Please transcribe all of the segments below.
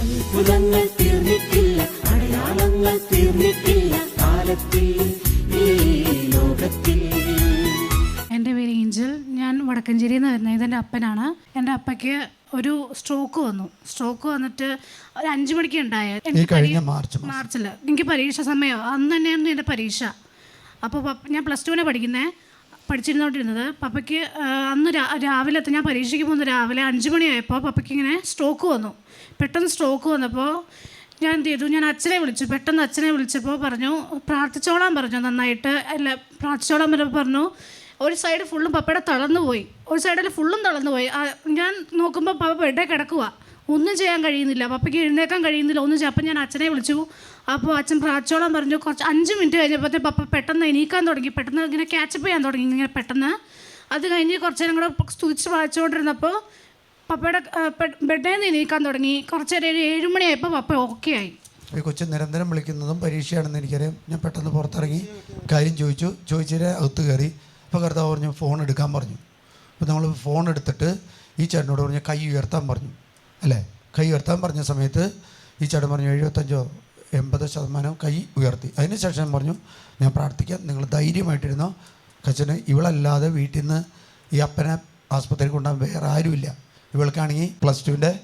അത്ഭുതങ്ങൾ തീർന്നിട്ടില്ല അടയാളങ്ങൾ തീർന്നിട്ടില്ല കാലത്തിൽ ഈ ലോകത്തിൽ. എന്റെ പേര് ഏഞ്ചൽ ഞാൻ വടക്കഞ്ചേരിയിൽ നിന്ന് വരുന്നത്. ഇതെന്റെ അപ്പനാണ്. എന്റെ അപ്പയ്ക്ക് ഒരു സ്ട്രോക്ക് വന്നു. സ്ട്രോക്ക് വന്നിട്ട് ഒരു അഞ്ചു മണിക്ക് ഉണ്ടായ മാർച്ചിൽ എനിക്ക് പരീക്ഷ സമയം. അന്ന് തന്നെയായിരുന്നു എന്റെ പരീക്ഷ. അപ്പോൾ ഞാൻ പ്ലസ് ടുവിനെ പഠിക്കുന്നത് പഠിച്ചിരുന്നോണ്ടിരുന്നത്. പപ്പയ്ക്ക് അന്ന് രാ- രാവിലെ ഞാൻ പരീക്ഷയ്ക്ക് പോകുന്ന രാവിലെ അഞ്ച് മണിയായപ്പോൾ പപ്പയ്ക്ക് ഇങ്ങനെ സ്ട്രോക്ക് വന്നു. പെട്ടെന്ന് സ്ട്രോക്ക് വന്നപ്പോൾ ഞാൻ എന്ത് ചെയ്തു? ഞാൻ അച്ഛനെ വിളിച്ചു. പെട്ടെന്ന് അച്ഛനെ വിളിച്ചപ്പോൾ പറഞ്ഞു പ്രാർത്ഥിച്ചോളാൻ പറഞ്ഞു നന്നായിട്ട് അല്ല പ്രാർത്ഥിച്ചോളാൻ പറഞ്ഞപ്പോൾ പറഞ്ഞു ഒരു സൈഡ് ഫുള്ളും പപ്പയുടെ തളർന്നു പോയി ഒരു സൈഡിൽ ഫുള്ളും തളർന്നു പോയി ഞാൻ നോക്കുമ്പോൾ പപ്പ ബെഡേ കിടക്കുക ഒന്നും ചെയ്യാൻ കഴിയുന്നില്ല. പപ്പയ്ക്ക് എഴുന്നേക്കാൻ കഴിയുന്നില്ല. ഒന്നും ചെയ്യാം അപ്പം ഞാൻ അച്ഛനെ വിളിച്ചു. അപ്പോൾ അച്ഛൻ പ്രാച്ചോളം പറഞ്ഞു കുറച്ച് അഞ്ച് മിനിറ്റ് കഴിഞ്ഞപ്പോഴത്തെ പപ്പ പെട്ടെന്ന് എണീക്കാൻ തുടങ്ങി. പെട്ടെന്ന് ഇങ്ങനെ ക്യാച്ചപ്പ് ചെയ്യാൻ തുടങ്ങി ഇങ്ങനെ പെട്ടെന്ന്. അത് കഴിഞ്ഞ് കുറച്ച് നേരം കൂടെ സ്തുതിച്ച് വായിച്ചുകൊണ്ടിരുന്നപ്പോൾ പപ്പയുടെ ബെഡേ നിന്ന് എണീക്കാൻ തുടങ്ങി. കുറച്ച് നേരം ഒരു ഏഴുമണിയായപ്പോൾ പപ്പ ഓക്കെ ആയി. ഈ കൊച്ചു നിരന്തരം വിളിക്കുന്നതും പരീക്ഷയാണെന്ന് എനിക്കറിയാം. ഞാൻ പെട്ടെന്ന് പുറത്തിറങ്ങി കാര്യം ചോദിച്ചു. ചോദിച്ചതിന് അകത്ത് കയറി അപ്പോൾ കർത്താവ് പറഞ്ഞു ഫോൺ എടുക്കാൻ പറഞ്ഞു. അപ്പോൾ നമ്മൾ ഫോൺ എടുത്തിട്ട് ഈ ചേട്ടനോട് പറഞ്ഞു കൈ ഉയർത്താൻ പറഞ്ഞു. അല്ലേ? കൈ ഉയർത്താൻ പറഞ്ഞ സമയത്ത് ഈ ചേട്ടൻ പറഞ്ഞു എഴുപത്തഞ്ചോ എൺപത് ശതമാനം കൈ ഉയർത്തി. അതിന് ശേഷം പറഞ്ഞു ഞാൻ പ്രാർത്ഥിക്കാം നിങ്ങൾ ധൈര്യമായിട്ടിരുന്നോ. കച്ചന് ഇവളല്ലാതെ വീട്ടിൽ നിന്ന് ഈ അപ്പനെ ആസ്പത്രിയിൽ കൊണ്ടുപോകാൻ വേറെ ആരുമില്ല. ഇവൾക്കാണെങ്കിൽ പ്ലസ് ടുവിന്റെ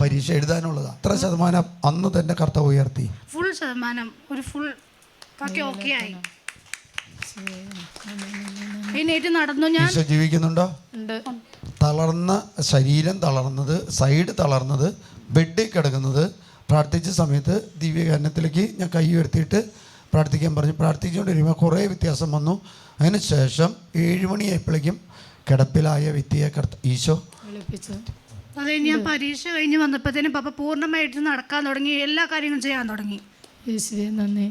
പരീക്ഷ. എഴുതാനുള്ളത്. അത്ര ശതമാനം അന്ന് തന്നെ കർത്താവ് ഉയർത്തി. ഫുൾ ശതമാനം ഒരു ഫുൾ ഓക്കെ ആയി. എഴുന്നേറ്റ് നടന്നു ഞാൻ ജീവിക്കുന്നുണ്ടോ? ഉണ്ട്. തളർന്ന ശരീരം തളർന്നത് സൈഡ് തളർന്നത് ബെഡിൽ കിടക്കുന്നത്. പ്രാർത്ഥിച്ച സമയത്ത് ദിവ്യകാരണത്തിലേക്ക് ഞാൻ കൈ ഉയർത്തിയിട്ട് പ്രാർത്ഥിക്കാൻ പറഞ്ഞു. പ്രാർത്ഥിച്ചുകൊണ്ടിരിക്കുമ്പോൾ കുറേ വ്യത്യാസം വന്നു. അതിന് ശേഷം ഏഴുമണിയായപ്പോഴേക്കും കിടപ്പിലായ വ്യക്തിയെ കർത്ത ഈശോ അത് ഞാൻ പരീക്ഷ കഴിഞ്ഞ് വന്നപ്പോഴത്തേനും പപ്പ പൂർണമായിട്ട് നടക്കാൻ തുടങ്ങി. എല്ലാ കാര്യങ്ങളും ചെയ്യാൻ തുടങ്ങി. യേശുവേ നന്ദി.